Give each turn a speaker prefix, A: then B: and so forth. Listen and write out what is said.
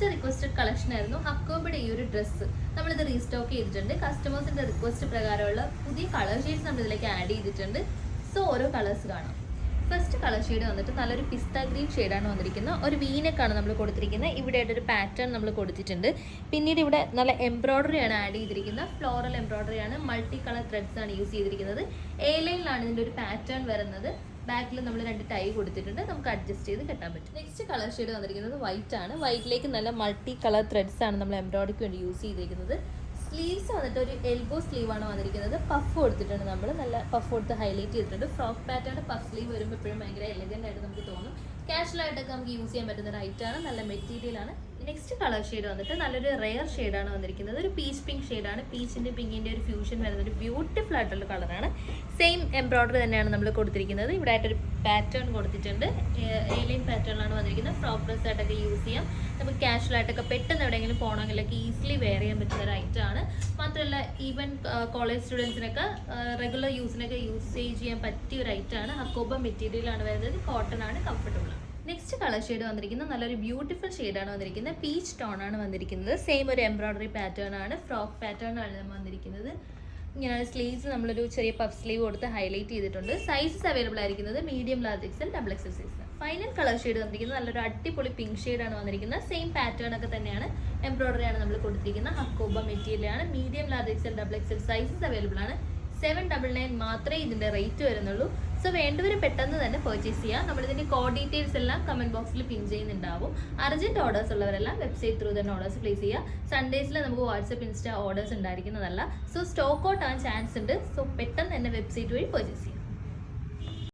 A: Most requested collection ആയിരുന്നു ഹക്കോബിയുടെ ഈ ഒരു ഡ്രസ്സ് നമ്മളിത് റീസ്റ്റോക്ക് ചെയ്തിട്ടുണ്ട്. കസ്റ്റമേഴ്സിന്റെ റിക്വസ്റ്റ് പ്രകാരമുള്ള പുതിയ കളർ ഷെയ്ഡ്സ് നമ്മൾ ഇതിലേക്ക് ആഡ് ചെയ്തിട്ടുണ്ട്. സോ ഓരോ കളേഴ്സ് കാണാം. ഫസ്റ്റ് കളർ ഷെയ്ഡ് വന്നിട്ട് നല്ലൊരു പിസ്ത ഗ്രീൻ ഷെയ്ഡാണ് വന്നിരിക്കുന്നത്. ഒരു വീനക്കാണ് നമ്മൾ കൊടുത്തിരിക്കുന്നത്. ഇവിടെ ആയിട്ടൊരു പാറ്റേൺ നമ്മൾ കൊടുത്തിട്ടുണ്ട്. പിന്നീട് ഇവിടെ നല്ല എംബ്രോയ്ഡറി ആണ് ആഡ് ചെയ്തിരിക്കുന്നത്. ഫ്ലോറൽ എംബ്രോയ്ഡറി ആണ്. മൾട്ടി കളർ ത്രെഡ്സ് ആണ് യൂസ് ചെയ്തിരിക്കുന്നത്. എ ലൈനിലാണ് ഇതിന്റെ ഒരു പാറ്റേൺ വരുന്നത്. ബാക്കിൽ നമ്മൾ രണ്ട് ടൈ കൊടുത്തിട്ടുണ്ട്. നമുക്ക് അഡ്ജസ്റ്റ് ചെയ്ത് കെട്ടാൻ പറ്റും. നെക്സ്റ്റ് കളർ ഷെയ്ഡ് വന്നിരിക്കുന്നത് വൈറ്റ് ആണ്. വൈറ്റിലേക്ക് നല്ല മൾട്ടി കളർ ത്രെഡ്സ് ആണ് നമ്മൾ എംബ്രോയ്ഡറിക്ക് വേണ്ടി യൂസ് ചെയ്തിരിക്കുന്നത് സ്ലീവ്സ് വന്നിട്ട് ഒരു എൽബോ ആണ് വന്നിരിക്കുന്നത്. പഫ് കൊടുത്തിട്ടുണ്ട് നമ്മൾ നല്ല പഫ് കൊടുത്ത് ഹൈലൈറ്റ് ചെയ്തിട്ടുണ്ട്. ഫ്രോക്ക് പാറ്റേൺ പഫ് സ്ലീവ് വരുമ്പോൾ എപ്പോഴും ഭയങ്കര എലഗന്റ് ആയിട്ട് നമുക്ക് തോന്നും. കാഷ്വൽ ആയിട്ടൊക്കെ നമുക്ക് യൂസ് ചെയ്യാൻ പറ്റുന്ന ഒരു ആണ്. നല്ല മെറ്റീരിയൽ ആണ്. നെക്സ്റ്റ് കളർ ഷെയ്ഡ് വന്നിട്ട് നല്ലൊരു റെയർ ഷെയ്ഡാണ് വന്നിരിക്കുന്നത്. ഒരു പീച്ച് പിങ്ക് ഷെയ്ഡാണ് പീച്ചിന്റെ പിങ്കിന്റെ ഒരു ഫ്യൂഷൻ വരുന്ന ഒരു ബ്യൂട്ടിഫുൾ ആയിട്ടുള്ള കളറാണ് സെയിം എംബ്രോയിഡറി തന്നെയാണ് നമ്മൾ കൊടുത്തിരിക്കുന്നത്. ഇവിടെ ആയിട്ടൊരു പാറ്റേൺ കൊടുത്തിട്ടുണ്ട്. ഏലിയൻ ഡ്രസ് ആയിട്ടൊക്കെ യൂസ് ചെയ്യാം. നമുക്ക് കാഷ്വൽ ആയിട്ടൊക്കെ പെട്ടെന്ന് എവിടെയെങ്കിലും പോകണമെങ്കിലൊക്കെ ഈസിലി വെയർ ചെയ്യാൻ പറ്റുന്ന ഒരു ഐറ്റം ആണ്. മാത്രമല്ല ഈവൻ കോളേജ് സ്റ്റുഡൻസിനൊക്കെ റെഗുലർ യൂസിനൊക്കെ യൂസേജ് ചെയ്യാൻ പറ്റിയ ഒരു ഐറ്റം ആണ്. ഹക്കോബ മെറ്റീരിയലാണ് വരുന്നത്. കോട്ടൺ ആണ് കംഫർട്ടബിൾ ആണ്. നെക്സ്റ്റ് കളർ ഷെയ്ഡ് വന്നിരിക്കുന്നത് നല്ലൊരു ബ്യൂട്ടിഫുൾ ഷെയ്ഡാണ് വന്നിരിക്കുന്നത്. പീച്ച് ടോൺ ആണ് വന്നിരിക്കുന്നത്. സെയിം ഒരു എംബ്രോയിഡറി പാറ്റേൺ ആണ്. ഫ്രോക്ക് പാറ്റേൺ ആണ് വന്നിരിക്കുന്നത്. ഇങ്ങനെ സ്ലീവ്സ് നമ്മളൊരു ചെറിയ പഫ് സ്ലീവ് കൊടുത്ത് ഹൈലൈറ്റ് ചെയ്തിട്ടുണ്ട്. സൈസസ് അവൈലബിൾ ആയിരിക്കുന്നത് medium large XL double XL size final colour shade വന്നിരിക്കുന്നത്. നല്ലൊരു അടിപൊളി പിങ്ക് ഷെയ്ഡാണ് വന്നിരിക്കുന്നത്. സെയിം പാറ്റേൺ ഒക്കെ തന്നെയാണ് എംബ്രോയിഡറി ആണ് നമ്മൾ കൊടുത്തിരിക്കുന്നത്. ഹക്കോബ മെറ്റീരിയൽ ആണ് medium large XL double XL sizes available ആണ്. സെവൻ ഡബിൾ നയൻ മാത്രമേ ഇതിന്റെ റേറ്റ് വരുന്നുള്ളൂ. സോ വേണ്ടവർ പെട്ടെന്ന് തന്നെ പർച്ചേസ് ചെയ്യാം. നമ്മളിതിന്റെ കോ ഡീറ്റെയിൽസ് എല്ലാം കമന്റ് ബോക്സിൽ പിൻ ചെയ്യുന്നുണ്ടാവും. അർജന്റ് ഓർഡേഴ്സ് ഉള്ളവരെല്ലാം വെബ്സൈറ്റ് ത്രൂ തന്നെ ഓർഡേഴ്സ് പ്ലേസ് ചെയ്യുക. സൺഡേസിൽ നമുക്ക് വാട്സപ്പ് ഇൻസ്റ്റാ ഓർഡേഴ്സ് ഉണ്ടായിരിക്കുന്നതല്ല. സോ സ്റ്റോക്ക് ഔട്ട് ആവാൻ ചാൻസ് ഉണ്ട്. സോ പെട്ടെന്ന് തന്നെ വെബ്സൈറ്റ് വഴി പർച്ചേസ് ചെയ്യാം.